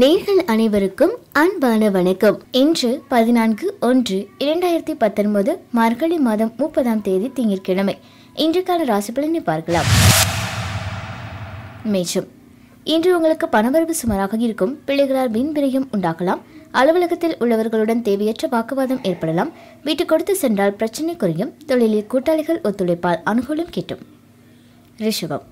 நேர்கள் அனைவருக்கும் அன்பான வணக்கம். இன்று பதினான்கு ஒன்று இரண்டாயிரத்தி பத்தொன்பது மார்கழி மாதம் முப்பதாம் தேதி திங்கட்கிழமை. இன்றைக்கான ராசி பலனை பார்க்கலாம். மேஷம். இன்று உங்களுக்கு பணவரவு சுமாராக இருக்கும். பிள்ளைகளால் வீண் விரயம் உண்டாகலாம். அலுவலகத்தில் உள்ளவர்களுடன் தேவையற்ற வாக்குவாதம் ஏற்படலாம். வீட்டு கொடுத்து சென்றால் பிரச்சனை குறையும். தொழிலில் கூட்டாளிகள் ஒத்துழைப்பால் அனுகூலம் கிட்டும். ரிஷபம்.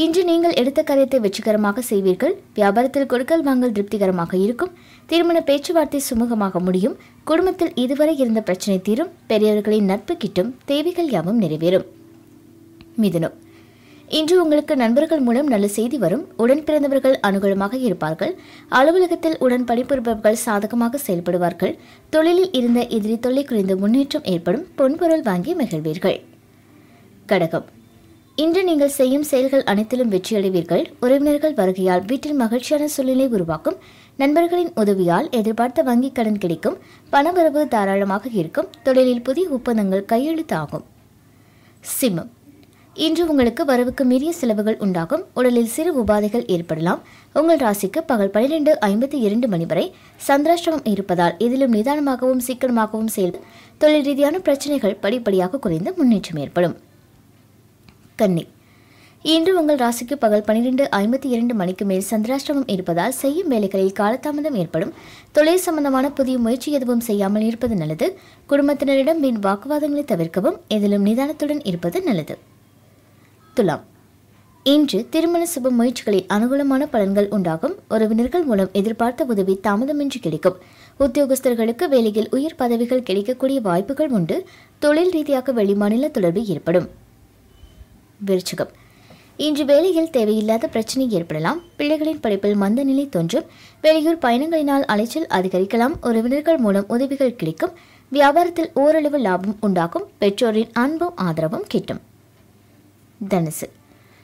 இன்று நீங்கள் எடுத்த காரியத்தை வெற்றிகரமாக செய்வீர்கள். வியாபாரத்தில் கொடுக்கல் வாங்கல் திருப்திகரமாக இருக்கும். திருமண பேச்சுவார்த்தை சுமூகமாக முடியும். குடும்பத்தில் இதுவரை இருந்த பிரச்சனை தீரும். பெரியவர்களின் நட்பு கிட்டும் தேவைகள் யாவும் நிறைவேறும். மிதுனம். இன்று உங்களுக்கு நண்பர்கள் மூலம் நல்ல செய்தி வரும். உடன் பிறந்தவர்கள் அனுகூலமாக இருப்பார்கள். அலுவலகத்தில் உடன் பணிபுரிபவர்கள் சாதகமாக செயல்படுவார்கள். தொழிலில் இருந்த எதிரி தொல்லை குறைந்த முன்னேற்றம் ஏற்படும். பொன்பொருள் வாங்கி மகிழ்வீர்கள். கடகம். இன்று நீங்கள் செய்யும் செயல்கள் அனைத்திலும் வெற்றியடைவீர்கள். உறவினர்கள் வருகையால் வீட்டில் மகிழ்ச்சியான சூழ்நிலை உருவாக்கும். நண்பர்களின் உதவியால் எதிர்பார்த்த வங்கிக் கடன் கிடைக்கும். பணவரவு தாராளமாக இருக்கும். தொழிலில் புதிய ஒப்பந்தங்கள் கையெழுத்தாகும். சிம்மம். இன்று உங்களுக்கு வரவுக்கு மீறிய செலவுகள் உண்டாகும். உடலில் சிறு உபாதைகள் ஏற்படலாம். உங்கள் ராசிக்கு பகல் பனிரெண்டு ஐம்பத்தி இரண்டு மணி வரை சந்திராஷ்டிரமம் இருப்பதால் இதிலும் நிதானமாகவும் சீக்கிரமாகவும் செயல் தொழில் ரீதியான பிரச்சனைகள் படிப்படியாக குறைந்து முன்னேற்றம் ஏற்படும். கன்னி இன்று உங்கள் ராசிக்கு பகல் பனிரெண்டு ஐம்பத்தி இரண்டு மணிக்கு மேல் சந்திராஷ்டிரமம் இருப்பதால் செய்யும் வேலைகளில் காலதாமதம் ஏற்படும். தொழில் சம்பந்தமான புதிய முயற்சி எதுவும் செய்யாமல் இருப்பது நல்லது. குடும்பத்தினரிடம் வீண் வாக்குவாதங்களை தவிர்க்கவும் எதிலும் நிதானத்துடன் இருப்பது நல்லது. துலாம். இன்று திருமண சுப முயற்சிகளில் அனுகூலமான பலன்கள் உண்டாகும். உறவினர்கள் மூலம் எதிர்பார்த்த உதவி தாமதமின்றி கிடைக்கும். உத்தியோகஸ்தர்களுக்கு வேலையில் உயர் பதவிகள் கிடைக்கக்கூடிய வாய்ப்புகள் உண்டு. தொழில் ரீதியாக வெளிமாநில தொடர்பு ஏற்படும். விருச்சகம் இன்று வேலையில் தேவையில்லாத பிரச்சனை ஏற்படலாம். பிள்ளைகளின் படிப்பில் மந்த நிலை தோன்றும். வெளியூர் பயணங்களினால் அலைச்சல் அதிகரிக்கலாம். உறவினர்கள் மூலம் உதவிகள் கிடைக்கும். வியாபாரத்தில் ஓரளவு லாபம் உண்டாகும். பெற்றோரின் அன்பும் ஆதரவும் கிட்டும். தனுசு.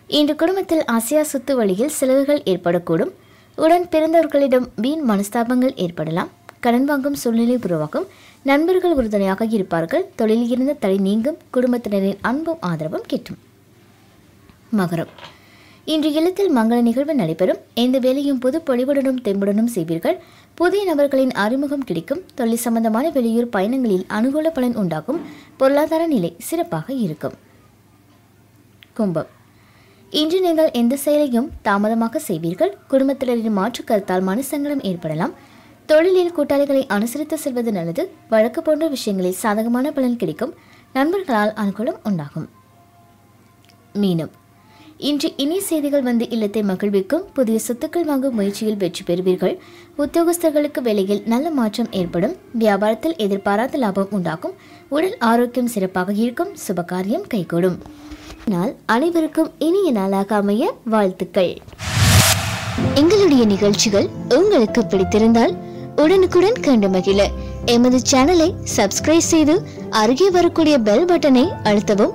இன்று குடும்பத்தில் அசையா சொத்து வழியில் செலவுகள் ஏற்படக்கூடும். உடன் பிறந்தவர்களிடம் வீண் மனஸ்தாபங்கள் ஏற்படலாம். கடன் வாங்கும் சூழ்நிலை உருவாகும். நண்பர்கள் உறுதுணையாக இருப்பார்கள். தொழிலில் இருந்த தடை நீங்கும். குடும்பத்தினரின் அன்பும் ஆதரவும் கிட்டும். மகரம். இன்று இல்லத்தில் மங்கள நிகழ்வு நடைபெறும். எந்த வேலையும் புது பொலிவுடனும் தெம்புடனும் செய்வீர்கள். புதிய நபர்களின் அறிமுகம் கிடைக்கும். தொழில் சம்பந்தமான வெளியூர் பயணங்களில் அனுகூல பலன் உண்டாகும். பொருளாதார நிலை சிறப்பாக இருக்கும். கும்பம். இன்று நீங்கள் எந்த செயலையும் தாமதமாக செய்வீர்கள். குடும்பத்தினரின் மாற்று கருத்தால் மனசங்கடம் ஏற்படலாம். தொழிலில் கூட்டாளிகளை அனுசரித்து செல்வது நல்லது. வழக்கு போன்ற விஷயங்களில் சாதகமான பலன் கிடைக்கும். நண்பர்களால் அனுகூலம் உண்டாகும். மீனம். இன்று இனி செய்திகள் வந்து இல்லத்தை மகிழ்விக்கும். புதிய சொத்துக்கள் வாங்கும் முயற்சியில் வெற்றி பெறுவீர்கள். உத்தியோகஸ்தர்களுக்கு வேலையில் நல்ல மாற்றம் ஏற்படும். வியாபாரத்தில் எதிர்பாராத லாபம் உண்டாகும். உடல் ஆரோக்கியம் சிறப்பாக இருக்கும். சுபகாரியம் கைகூடும். நாள் அனைவருக்கும் இனிய நாளாக அமைய வாழ்த்துக்கள். எங்களுடைய நிகழ்ச்சிகள் உங்களுக்கு பிடித்திருந்தால் உடனுக்குடன் கண்டு மகிழ. எமது சேனலை சப்ஸ்கிரைப் செய்து அருகே வரக்கூடிய பெல் பட்டனை அழுத்தவும்.